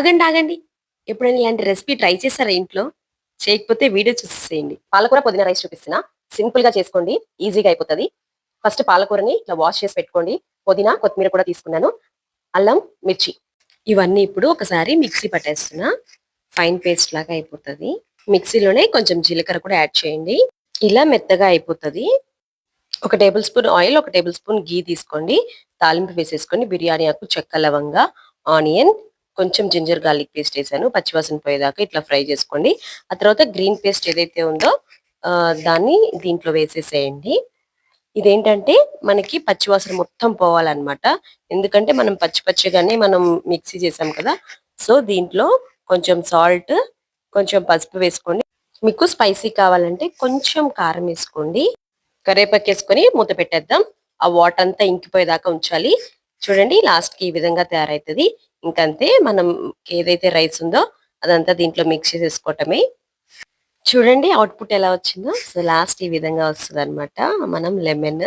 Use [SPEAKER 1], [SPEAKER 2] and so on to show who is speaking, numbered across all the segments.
[SPEAKER 1] ఆగండి ఆగండి. ఎప్పుడైనా ఇలాంటి రెసిపీ ట్రై చేస్తారా ఇంట్లో? చేయకపోతే వీడియో చూసేసేయండి. పాలకూర పుదీనా రైస్ చూపిస్తున్నా. సింపుల్గా చేసుకోండి. ఈజీగా అయిపోతుంది. ఫస్ట్ పాలకూరని ఇట్లా వాష్ చేసి పెట్టుకోండి. పుదీనా కొత్తిమీర కూడా తీసుకున్నాను. అల్లం మిర్చి. ఇవన్నీ ఇప్పుడు ఒకసారి మిక్సీ పట్టేస్తున్నా. ఫైన్ పేస్ట్ లాగా అయిపోతుంది. మిక్సీలోనే కొంచెం జీలకర్ర కూడా యాడ్ చేయండి. ఇలా మెత్తగా అయిపోతుంది. ఒక టేబుల్ స్పూన్ ఆయిల్ ఒక టేబుల్ స్పూన్ గీ తీసుకోండి. తాలింపు వేసేసుకోండి. బిర్యానీ ఆకు చెక్క లవంగా ఆనియన్ కొంచెం జింజర్ గార్లిక్ పేస్ట్ వేసాను పచ్చివాసన పోయేదాకా ఇట్లా ఫ్రై చేసుకోండి. ఆ తర్వాత గ్రీన్ పేస్ట్ ఏదైతే ఉందో దాన్ని దీంట్లో వేసేసేయండి. ఇదేంటంటే మనకి పచ్చివాసన మొత్తం పోవాలన్నమాట. ఎందుకంటే మనం పచ్చి పచ్చిగానే మనం మిక్సీ చేసాం కదా సో దీంట్లో కొంచెం సాల్ట్ కొంచెం పసుపు వేసుకోండి. మీకు స్పైసీ కావాలంటే కొంచెం కారం వేసుకోండి. కరివేపాకు వేసుకొని మూత పెట్టేద్దాం. ఆ వాటర్ అంతా ఇంకిపోయేదాకా ఉంచాలి. చూడండి లాస్ట్కి ఈ విధంగా తయారవుతుంది ఇంకంతే మనం ఏదైతే రైస్ ఉందో అదంతా దీంట్లో మిక్స్ చేసేసుకోవటమే. చూడండి అవుట్పుట్ ఎలా వచ్చిందో. సో లాస్ట్ ఈ విధంగా వస్తుంది అనమాట మనం లెమన్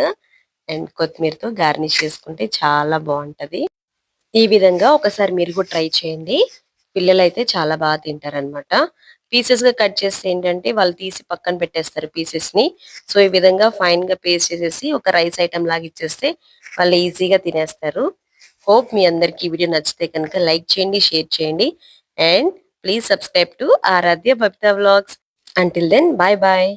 [SPEAKER 1] అండ్ కొత్తిమీరతో గార్నిష్ చేసుకుంటే చాలా బాగుంటుంది. ఈ విధంగా ఒకసారి మీరు కూడా ట్రై చేయండి. పిల్లలు అయితే చాలా బాగా తింటారనమాట పీసెస్గా పీసెస్గా కట్ చేస్తే ఏంటంటే వాళ్ళు తీసి పక్కన పెట్టేస్తారు పీసెస్ని. సో ఈ విధంగా ఫైన్గా పేస్ట్ చేసేసి ఒక రైస్ ఐటమ్ లాగా ఇచ్చేస్తే వాళ్ళు ఈజీగా తినేస్తారు. హోప్ మీ అందరికీ వీడియో నచ్చితే కనుక లైక్ చేయండి షేర్ చేయండి. And please subscribe to Aaradhya Bhakta vlogs. Until then bye bye